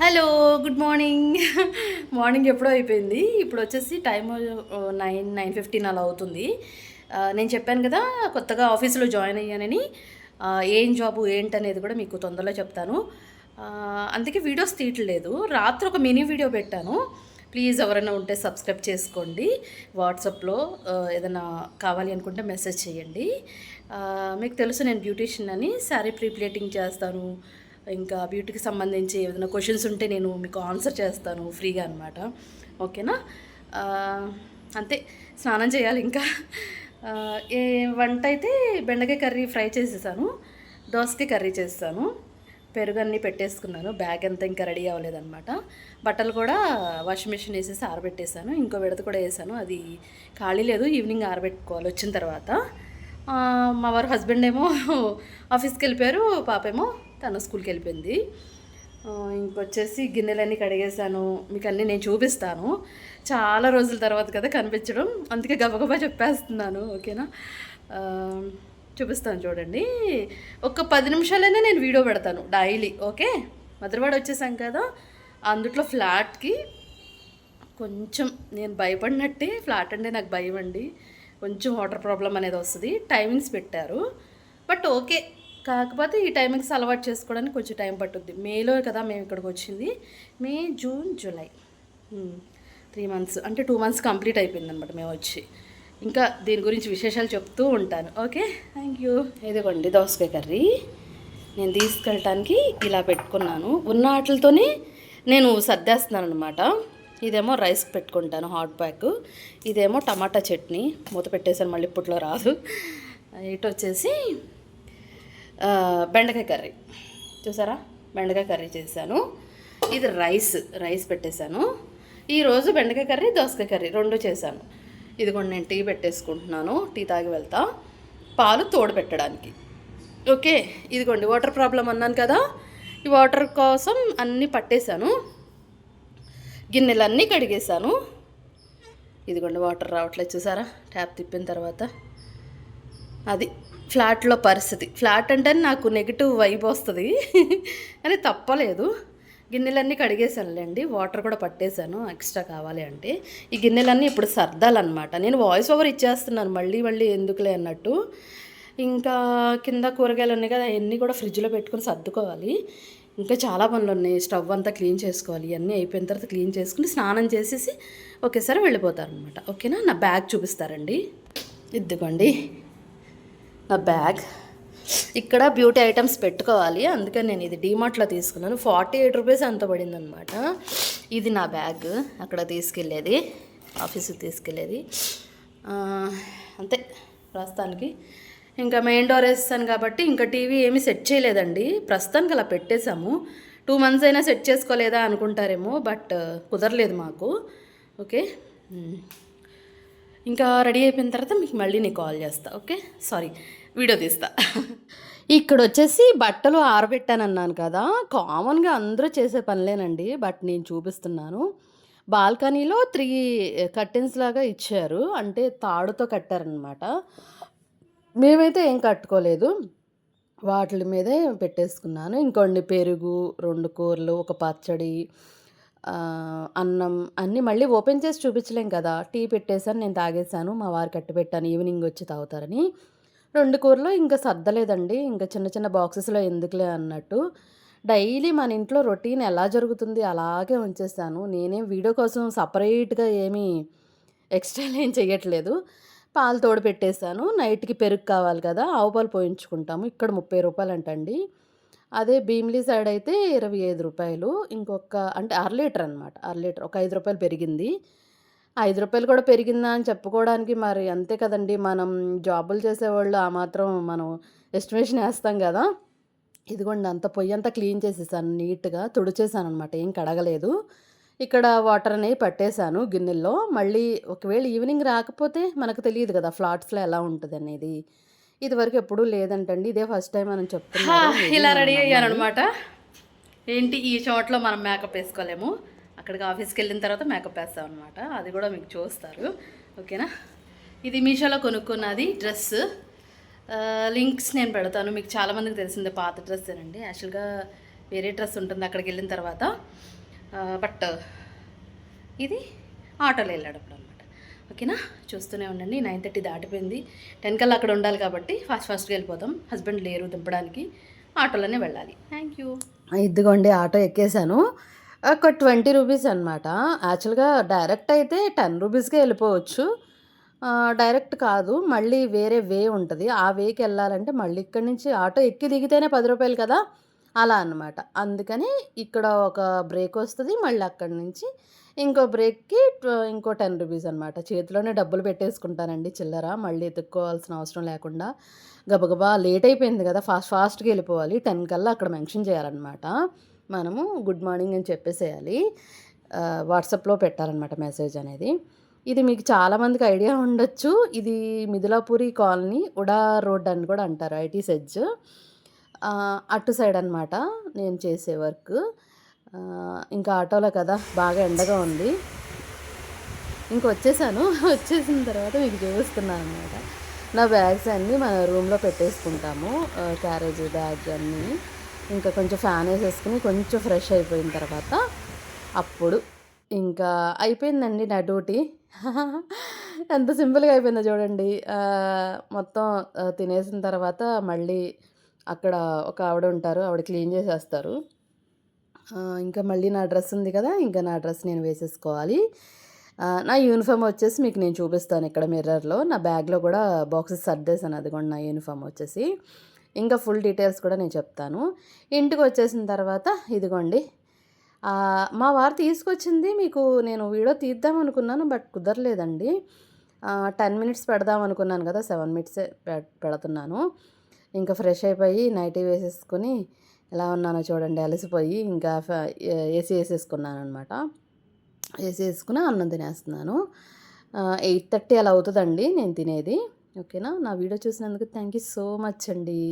Hello good morning. Morning ఎప్పుడో అయిపోయింది. ఇప్పుడు వచ్చేసి టైం నైన్ నైన్ ఫిఫ్టీన్ అలా అవుతుంది. నేను చెప్పాను కదా కొత్తగా ఆఫీసులో జాయిన్ అయ్యానని. ఏం జాబు ఏంటనేది కూడా మీకు తొందరలో చెప్తాను. అందుకే వీడియోస్ తీయట్లేదు. రాత్రి ఒక మినీ వీడియో పెట్టాను. ప్లీజ్ ఎవరైనా ఉంటే సబ్స్క్రైబ్ చేసుకోండి. వాట్సాప్లో ఏదైనా కావాలి అనుకుంటే మెసేజ్ చేయండి. మీకు తెలుసు నేను బ్యూటీషియన్ అని. శారీ ప్రీప్లేటింగ్ చేస్తాను. ఇంకా బ్యూటీకి సంబంధించి ఏదైనా క్వశ్చన్స్ ఉంటే నేను మీకు ఆన్సర్ చేస్తాను ఫ్రీగా అనమాట ఓకేనా? అంతే. స్నానం చేయాలి ఇంకా. ఏ వంట అయితే బెండకాయ కర్రీ ఫ్రై చేసేసాను దోసకాయ కర్రీ చేస్తాను పెరుగు అన్నీ పెట్టేసుకున్నాను బ్యాగ్ అంతా ఇంకా రెడీ అవ్వలేదన్నమాట. బట్టలు కూడా వాషింగ్ మిషన్ వేసేసి ఆరబెట్టేశాను ఇంకో విడత కూడా వేసాను అది ఖాళీ లేదు ఈవినింగ్ ఆరబెట్టుకోవాలి వచ్చిన తర్వాత. మా వారు హస్బెండ్ ఏమో ఆఫీస్కి వెళ్ళిపోయారు పాప ఏమో తన స్కూల్కి వెళ్ళిపోయింది. ఇంకొచ్చేసి గిన్నెలన్నీ కడిగేశాను మీకు అన్నీ నేను చూపిస్తాను. చాలా రోజుల తర్వాత కదా కనిపించడం అందుకే గబగబా చెప్పేస్తున్నాను ఓకేనా? చూపిస్తాను చూడండి. ఒక పది నిమిషాలైనా నేను వీడియో పెడతాను డైలీ ఓకే? మధురవాడ వచ్చేసాం కదా అందుట్లో ఫ్లాట్కి కొంచెం నేను భయపడినట్టే ఫ్లాట్ అంటే నాకు భయం అండి. కొంచెం వాటర్ ప్రాబ్లం అనేది వస్తుంది. టైమింగ్స్ పెట్టారు. But okay. కాకపోతే ఈ టైమింగ్స్ అలవాటు చేసుకోవడానికి కొంచెం టైం పట్టుద్ది. మేలో కదా మేము ఇక్కడికి వచ్చింది. May June July. Three months. అంటే టూ మంత్స్ కంప్లీట్ అయిపోయింది అనమాట మేము వచ్చి. ఇంకా దీని గురించి విశేషాలు చెప్తూ ఉంటాను. ఓకే? Thank you. ఇదిగోండి దోసకాయ కర్రీ. నేను తీసుకెళ్ళటానికి ఇలా పెట్టుకున్నాను. ఉన్న వాటితోనే నేను సర్దేస్తున్నాను అనమాట ఇదేమో రైస్ పెట్టుకుంటాను హాట్ ప్యాక్ ఇదేమో టమాటా చట్నీ. మూత పెట్టేసాను మళ్ళీ ఇప్పట్లో రాదు. ఇటు వచ్చేసి బెండకాయ కర్రీ. చూసారా? బెండకాయ కర్రీ చేశాను. ఇది రైస్ రైస్ పెట్టేశాను. ఈరోజు బెండకాయ కర్రీ దోసకాయ కర్రీ రెండు చేశాను. ఇదిగోండి నేను టీ పెట్టేసుకుంటున్నాను. టీ తాగి వెళ్తా. పాలు తోడు పెట్టడానికి ఓకే ఇదిగోండి వాటర్ ప్రాబ్లం అన్నాను కదా. ఈ వాటర్ కోసం అన్నీ పట్టేశాను. గిన్నెలన్నీ కడిగేశాను. ఇదిగోండి వాటర్ రావట్లేదు చూసారా? ట్యాప్ తిప్పిన తర్వాత. అది ఫ్లాట్లో పరిస్థితి. ఫ్లాట్ అంటే నాకు నెగిటివ్ వైబ్ వస్తుంది. కానీ తప్పలేదు. గిన్నెలన్నీ కడిగేసానులేండి వాటర్ కూడా పట్టేశాను ఎక్స్ట్రా కావాలి అంటే. ఈ గిన్నెలన్నీ ఇప్పుడు సర్దాలన్నమాట. నేను వాయిస్ ఓవర్ ఇచ్చేస్తున్నాను మళ్ళీ మళ్ళీ ఎందుకులే అన్నట్టు. ఇంకా కింద కూరగాయలు ఉన్నాయి కదా అవన్నీ కూడా ఫ్రిడ్జ్లో పెట్టుకొని సర్దుకోవాలి. ఇంకా చాలా పనులు ఉన్నాయి. స్టవ్ అంతా క్లీన్ చేసుకోవాలి. ఇవన్నీ అయిపోయిన తర్వాత క్లీన్ చేసుకుని స్నానం చేసేసి ఒకేసారి వెళ్ళిపోతారనమాట ఓకేనా? నా బ్యాగ్ చూపిస్తారండి. ఇద్దుకోండి నా బ్యాగ్. ఇక్కడ బ్యూటీ ఐటమ్స్ పెట్టుకోవాలి. అందుకని నేను ఇది డీమార్ట్లో తీసుకున్నాను. ఫార్టీ ఎయిట్ రూపీస్ అంత పడిందనమాట ఇది నా బ్యాగ్. అక్కడ తీసుకెళ్ళేది. ఆఫీస్కి తీసుకెళ్ళేది. అంతే. ప్రస్తుతానికి ఇంకా మెయిన్ డోర్ వేస్తాను కాబట్టి ఇంకా టీవీ ఏమీ సెట్ చేయలేదండి. ప్రస్తుతానికి అలా పెట్టేశాము. టూ మంత్స్ అయినా సెట్ చేసుకోలేదా అనుకుంటారేమో బట్ కుదరలేదు మాకు. ఓకే? ఇంకా రెడీ అయిపోయిన తర్వాత మీకు మళ్ళీ నేను కాల్ చేస్తా ఓకే? సారీ వీడియో తీస్తా. ఇక్కడ వచ్చేసి బట్టలు ఆరబెట్టానన్నాను కదా. కామన్గా అందరూ చేసే పనిలేనండి బట్ నేను చూపిస్తున్నాను. బాల్కనీలో త్రీ కర్టెన్స్ లాగా ఇచ్చారు. అంటే తాడుతో కట్టారనమాట మేమైతే ఏం కట్టుకోలేదు. వాటి మీదే పెట్టేసుకున్నాను. ఇంకోండి పెరుగు రెండు కూరలు ఒక పచ్చడి అన్నం అన్నీ మళ్ళీ ఓపెన్ చేసి చూపించలేం కదా. టీ పెట్టేశాను నేను తాగేశాను. మా వారు కట్టి పెట్టాను ఈవినింగ్ వచ్చి తాగుతారని. రెండు కూరలు ఇంకా సర్దలేదండి. ఇంకా చిన్న చిన్న బాక్సెస్లో ఎందుకులే అన్నట్టు. డైలీ మన ఇంట్లో రొటీన్ ఎలా జరుగుతుంది అలాగే ఉంచేస్తాను నేనేం వీడియో కోసం సపరేట్గా ఏమీ ఎక్స్ట్రా ఏం చేయట్లేదు. పాలు తోడు పెట్టేశాను నైట్కి పెరుగు కావాలి కదా ఆవు పాలు పోయించుకుంటాము. ఇక్కడ ముప్పై రూపాయలు అంటండి అదే భీమిలీ సైడ్ అయితే ఇరవై ఐదు రూపాయలు. ఇంకొక అంటే అర లీటర్ అనమాట అర లీటర్. ఒక ఐదు రూపాయలు పెరిగింది. ఐదు రూపాయలు కూడా పెరిగిందా అని చెప్పుకోవడానికి మరి అంతే కదండి. మనం జాబులు చేసేవాళ్ళు ఆ మాత్రం మనం ఎస్టిమేషన్ వేస్తాం కదా. ఇదిగోండి అంత పొయ్యి అంతా క్లీన్ చేసేసాను నీట్గా తుడిచేసాను అనమాట ఏం కడగలేదు. ఇక్కడ వాటర్ అనేవి పట్టేశాను గిన్నెల్లో. మళ్ళీ ఒకవేళ ఈవినింగ్ రాకపోతే మనకు తెలియదు కదా ఫ్లాట్స్లో ఎలా ఉంటుంది అనేది ఇది వరకు ఎప్పుడూ లేదంటండి. ఇదే ఫస్ట్ టైం మనం చెప్తున్నాను ఇలా రెడీ అయ్యాను అనమాట ఏంటి? ఈ చోట్లో మనం మేకప్ వేసుకోలేము. అక్కడికి ఆఫీస్కి వెళ్ళిన తర్వాత మేకప్ వేస్తాం అనమాట అది కూడా మీకు చూస్తారు. ఓకేనా? ఇది మీషోలో కొనుక్కున్నది డ్రెస్. లింక్స్ నేను పెడతాను. మీకు చాలామందికి తెలిసిందే పాత డ్రెస్ అండి యాక్చువల్గా వేరే డ్రెస్ ఉంటుంది అక్కడికి వెళ్ళిన తర్వాత. బట్ ఇది ఆటోలో వెళ్ళేటప్పుడు అనమాట ఓకేనా? చూస్తూనే ఉండండి. నైన్ థర్టీ దాటిపోయింది. టెన్ కల్లా అక్కడ ఉండాలి కాబట్టి ఫాస్ట్ ఫాస్ట్గా వెళ్ళిపోతాం. హస్బెండ్ లేరు దింపడానికి ఆటోలోనే వెళ్ళాలి. థ్యాంక్ యూ ఇదిగోండి ఆటో ఎక్కేసాను ఒక ట్వంటీ రూపీస్ అనమాట యాక్చువల్గా డైరెక్ట్ అయితే టెన్ రూపీస్కే వెళ్ళిపోవచ్చు. డైరెక్ట్ కాదు. మళ్ళీ వేరే వే ఉంటుంది. ఆ వేకి వెళ్ళాలంటే మళ్ళీ ఇక్కడి నుంచి ఆటో ఎక్కి దిగితేనే పది రూపాయలు కదా. అలా అన్నమాట. అందుకని ఇక్కడ ఒక బ్రేక్ వస్తుంది. మళ్ళీ అక్కడి నుంచి ఇంకో బ్రేక్కి ఇంకో టెన్ రూపీస్ అనమాట చేతిలోనే డబ్బులు పెట్టేసుకుంటానండి చిల్లర. మళ్ళీ ఎత్తుక్కోవాల్సిన అవసరం లేకుండా గబగబా లేట్ అయిపోయింది కదా ఫాస్ట్ ఫాస్ట్గా వెళ్ళిపోవాలి. టెన్ కల్లా అక్కడ మెన్షన్ చేయాలన్నమాట. మనము గుడ్ మార్నింగ్ అని చెప్పేసేయాలి. వాట్సాప్లో పెట్టాలన్నమాట మెసేజ్ అనేది. ఇది మీకు చాలామందికి ఐడియా ఉండొచ్చు. ఇది మిథులాపురి కాలనీ ఉడా రోడ్ అని కూడా అంటారు ఐటీ సెజ్. అటు సైడ్ అనమాట నేను చేసే వర్క్. ఇంకా ఆటోలో కదా బాగా ఎండగా ఉంది. ఇంకా వచ్చేసాను. వచ్చేసిన తర్వాత మీకు చూపిస్తున్నాను అనమాట నా బ్యాగ్స్ అన్నీ మన రూమ్లో పెట్టేసుకుంటాము. క్యారేజ్ బ్యాగ్ అన్నీ. ఇంకా కొంచెం ఫ్యాన్ వేసేసుకుని కొంచెం ఫ్రెష్ అయిపోయిన తర్వాత అప్పుడు ఇంకా అయిపోయిందండి నా డ్యూటీ. ఎంత సింపుల్గా అయిపోయిందో చూడండి. మొత్తం తినేసిన తర్వాత మళ్ళీ అక్కడ ఒక ఆవిడ ఉంటారు ఆవిడ క్లీన్ చేసేస్తారు. ఇంకా మళ్ళీ నా డ్రెస్ ఉంది కదా ఇంకా నా డ్రెస్ నేను వేసేసుకోవాలి. నా యూనిఫామ్ వచ్చేసి మీకు నేను చూపిస్తాను ఇక్కడ మిర్రర్లో. నా బ్యాగ్లో కూడా బాక్సెస్ సర్దేశాను అదిగోండి నా యూనిఫామ్ వచ్చేసి. ఇంకా ఫుల్ డీటెయిల్స్ కూడా నేను చెప్తాను. ఇంటికి వచ్చేసిన తర్వాత ఇదిగోండి. మా వారు తీసుకొచ్చింది మీకు నేను వీడియో తీద్దాం అనుకున్నాను బట్ కుదరలేదండి. టెన్ మినిట్స్ పెడదాం అనుకున్నాను కదా సెవెన్ మినిట్సే పె- పెడుతున్నాను. ఇంకా ఫ్రెష్ అయిపోయి నైటీ వేసేసుకుని ఎలా ఉన్నానో చూడండి అలసిపోయి ఇంకా ఏసీ వేసేసుకున్నాను అనమాట ఏసీ వేసుకుని అన్నం తినేస్తున్నాను. ఎయిట్ థర్టీ అలా అవుతుందండి నేను తినేది. ఓకేనా? నా వీడియో చూసినందుకు థ్యాంక్ యూ సో మచ్ అండి.